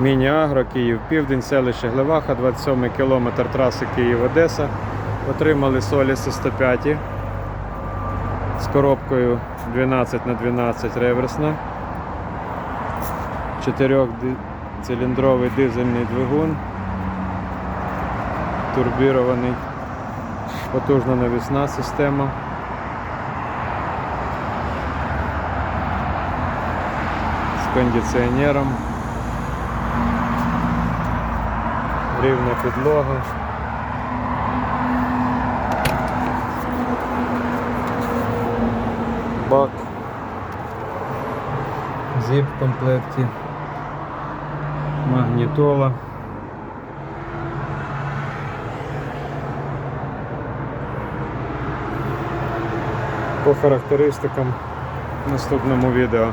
Міні-Агро, Київ Південь, селище Глеваха, 27 кілометр траси Київ-Одеса. Отримали Соліси 105 з коробкою 12 на 12 реверсна. 4-циліндровий дизельний двигун. Турбірований. Потужна навісна система. З кондиціонером. Рівна підлога. Бак. Зіп в комплекті. Магнітола. По характеристикам в наступному відео.